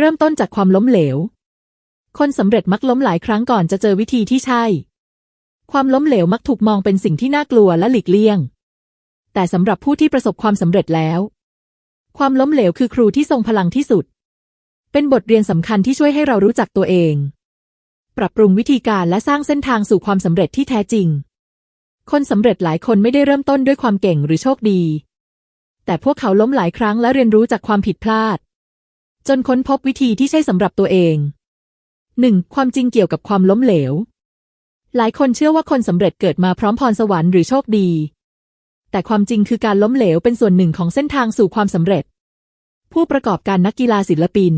เริ่มต้นจากความล้มเหลว คนสำเร็จมักล้มหลายครั้งก่อนจะเจอวิธีที่ใช่ ความล้มเหลวมักถูกมองเป็นสิ่งที่น่ากลัวและหลีกเลี่ยง แต่สำหรับผู้ที่ประสบความสำเร็จแล้ว ความล้มเหลวคือครูที่ทรงพลังที่สุด เป็นบทเรียนสำคัญที่ช่วยให้เรารู้จักตัวเอง ปรับปรุงวิธีการและสร้างเส้นทางสู่ความสำเร็จที่แท้จริง คนสำเร็จหลายคนไม่ได้เริ่มต้นด้วยความเก่งหรือโชคดี แต่พวกเขาล้มหลายครั้งและเรียนรู้จากความผิดพลาด จนค้นพบวิธีที่ใช่สำหรับตัวเอง 1. ความจริงเกี่ยวกับความล้มเหลว หลายคนเชื่อว่าคนสำเร็จเกิดมาพร้อมพรสวรรค์หรือโชคดี แต่ความจริงคือการล้มเหลวเป็นส่วนหนึ่งของเส้นทางสู่ความสำเร็จ ผู้ประกอบการนักกีฬาศิลปิน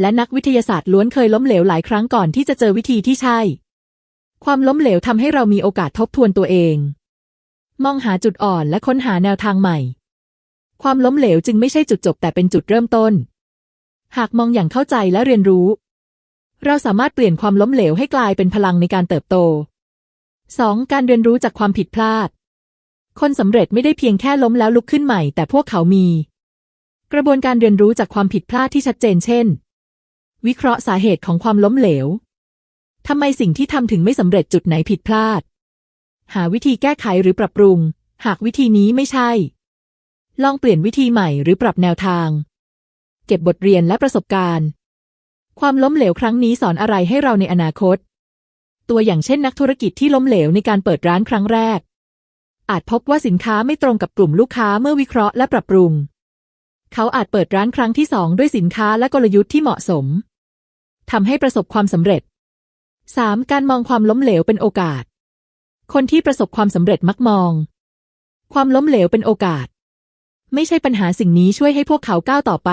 และนักวิทยาศาสตร์ล้วนเคยล้มเหลวหลายครั้งก่อนที่จะเจอวิธีที่ใช่ ความล้มเหลวทำให้เรามีโอกาสทบทวนตัวเอง มองหาจุดอ่อนและค้นหาแนวทางใหม่ ความล้มเหลวจึงไม่ใช่จุดจบแต่เป็นจุดเริ่มต้น หากมองอย่างเข้าใจและเรียนรู้ เราสามารถเปลี่ยนความล้มเหลวให้กลายเป็นพลังในการเติบโต 2. การเรียนรู้จากความผิดพลาด คนสำเร็จไม่ได้เพียงแค่ล้มแล้วลุกขึ้นใหม่ แต่พวกเขามี กระบวนการเรียนรู้จากความผิดพลาดที่ชัดเจนเช่น วิเคราะห์สาเหตุของความล้มเหลวทำไมสิ่งที่ทำถึงไม่สำเร็จจุดไหนผิดพลาด หาวิธีแก้ไขหรือปรับปรุง หากวิธีนี้ไม่ใช่ ลองเปลี่ยนวิธีใหม่หรือปรับแนวทาง เก็บบทเรียนและประสบการณ์ ความล้มเหลวครั้งนี้สอนอะไรให้เราในอนาคต ตัวอย่างเช่นนักธุรกิจที่ล้มเหลวในการเปิดร้านครั้งแรก อาจพบว่าสินค้าไม่ตรงกับกลุ่มลูกค้าเมื่อวิเคราะห์และปรับปรุง เขาอาจเปิดร้านครั้งที่สองด้วยสินค้าและกลยุทธ์ที่เหมาะสมทำให้ประสบความสำเร็จ 3. การมองความล้มเหลวเป็นโอกาส คนที่ประสบความสำเร็จมักมอง ความล้มเหลวเป็นโอกาส ไม่ใช่ปัญหาสิ่งนี้ช่วยให้พวกเขาก้าวต่อไป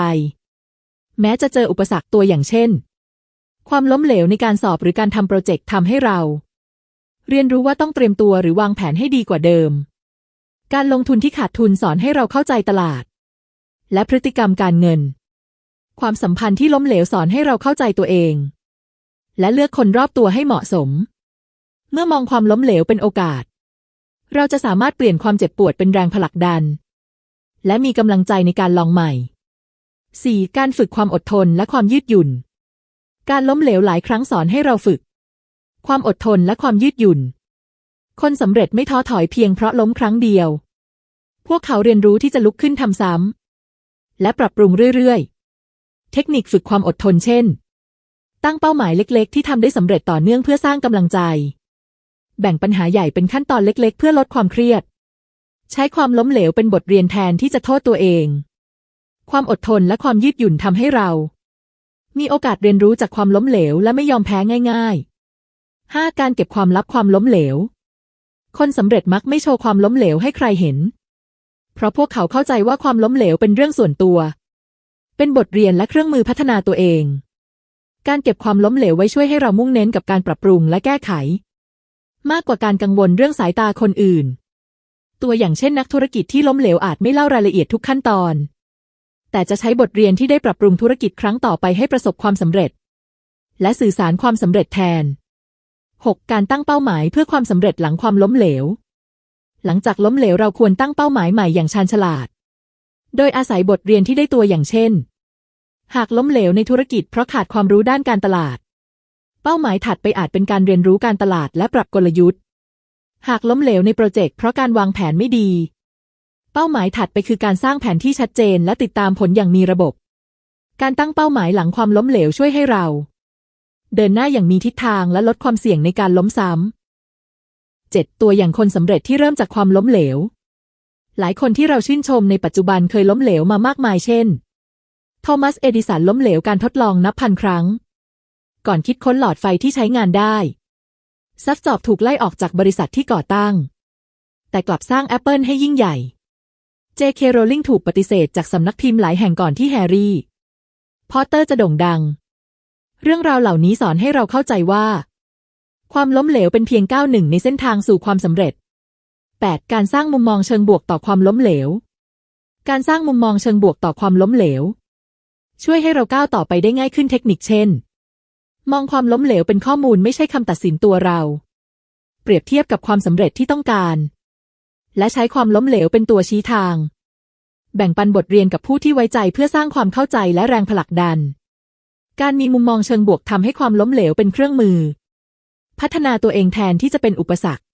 แม้จะเจออุปสรรคตัวอย่างเช่น ความล้มเหลวในการสอบหรือการทำโปรเจกต์ทำให้เรา เรียนรู้ว่าต้องเตรียมตัวหรือวางแผนให้ดีกว่าเดิม การลงทุนที่ขาดทุนสอนให้เราเข้าใจตลาด และพฤติกรรมการเงิน ความสัมพันธ์ที่ล้มเหลวสอนให้เราเข้าใจตัวเอง และเลือกคนรอบตัวให้เหมาะสม เมื่อมองความล้มเหลวเป็นโอกาส เราจะสามารถเปลี่ยนความเจ็บปวดเป็นแรงผลักดัน และมีกำลังใจในการลองใหม่ 4. การฝึกความอดทนและความยืดหยุ่น การล้มเหลวหลายครั้งสอนให้เราฝึก ความอดทนและความยืดหยุ่น คนสำเร็จไม่ท้อถอยเพียงเพราะล้มครั้งเดียว พวกเขาเรียนรู้ที่จะลุกขึ้นทำซ้ำและปรับปรุงเรื่อยๆ เทคนิคฝึกความอดทนเช่น ตั้งเป้าหมายเล็ก ๆ ที่ทำได้สำเร็จต่อเนื่องเพื่อสร้างกำลังใจ แบ่งปัญหาใหญ่เป็นขั้นตอนเล็ก ๆ เพื่อลดความเครียด ใช้ความล้มเหลวเป็นบทเรียนแทนที่จะโทษตัวเอง ความอดทนและความยืดหยุ่นทำให้เรา มีโอกาสเรียนรู้จากความล้มเหลวและไม่ยอมแพ้ง่าย ๆ 5. การเก็บความลับความล้มเหลว คนสำเร็จมักไม่โชว์ความล้มเหลวให้ใครเห็น เพราะพวกเขาเข้าใจว่าความล้มเหลวเป็นเรื่องส่วนตัว เป็นบทเรียนและเครื่องมือพัฒนาตัวเอง การเก็บความล้มเหลวไว้ช่วยให้เรามุ่งเน้นกับการปรับปรุงและแก้ไข มากกว่าการกังวลเรื่องสายตาคนอื่น ตัวอย่างเช่นนักธุรกิจที่ล้มเหลวอาจไม่เล่ารายละเอียดทุกขั้นตอน แต่จะใช้บทเรียนที่ได้ปรับปรุงธุรกิจครั้งต่อไปให้ประสบความสำเร็จ และสื่อสารความสำเร็จแทน 6. การตั้งเป้าหมายเพื่อความสำเร็จหลังความล้มเหลว หลังจากล้มเหลวเราควรตั้งเป้าหมายใหม่อย่างชาญฉลาด โดยอาศัยบทเรียนที่ได้ตัวอย่างเช่น หากล้มเหลวในธุรกิจเพราะขาดความรู้ด้านการตลาด เป้าหมายถัดไปอาจเป็นการเรียนรู้การตลาดและปรับกลยุทธ์ หากล้มเหลวในโปรเจกต์เพราะการวางแผนไม่ดี เป้าหมายถัดไปคือการสร้างแผนที่ชัดเจนและติดตามผลอย่างมีระบบ การตั้งเป้าหมายหลังความล้มเหลวช่วยให้เรา เดินหน้าอย่างมีทิศทางและลดความเสี่ยงในการล้มซ้ำ 7. ตัวอย่างคนสำเร็จที่เริ่มจากความล้มเหลว หลายคนที่เราชื่นชมในปัจจุบันเคยล้มเหลวมามากมายเช่น โทมัส เอดิสันล้มเหลวการทดลองนับพันครั้ง ก่อนคิดค้นหลอดไฟที่ใช้งานได้ ซัฟจอบถูกไล่ออกจากบริษัทที่ก่อตั้ง แต่กลับสร้าง Apple ให้ยิ่งใหญ่ J.K. Rowling ถูกปฏิเสธจากสำนักพิมพ์หลายแห่งก่อนที่แฮร์รี่ พอตเตอร์จะโด่งดัง เรื่องราวเหล่านี้สอนให้เราเข้าใจว่า ความล้มเหลวเป็นเพียงก้าวหนึ่งในเส้นทางสู่ความสำเร็จ 8. การสร้างมุมมองเชิงบวกต่อความล้มเหลว การสร้างมุมมองเชิงบวกต่อความล้มเหลว ช่วยให้เราก้าวต่อไปได้ง่ายขึ้นเทคนิคเช่น มองความล้มเหลวเป็นข้อมูลไม่ใช่คำตัดสินตัวเรา เปรียบเทียบกับความสำเร็จที่ต้องการ และใช้ความล้มเหลวเป็นตัวชี้ทาง แบ่งปันบทเรียนกับผู้ที่ไว้ใจเพื่อสร้างความเข้าใจและแรงผลักดัน การมีมุมมองเชิงบวกทำให้ความล้มเหลวเป็นเครื่องมือ พัฒนาตัวเองแทนที่จะเป็นอุปสรรค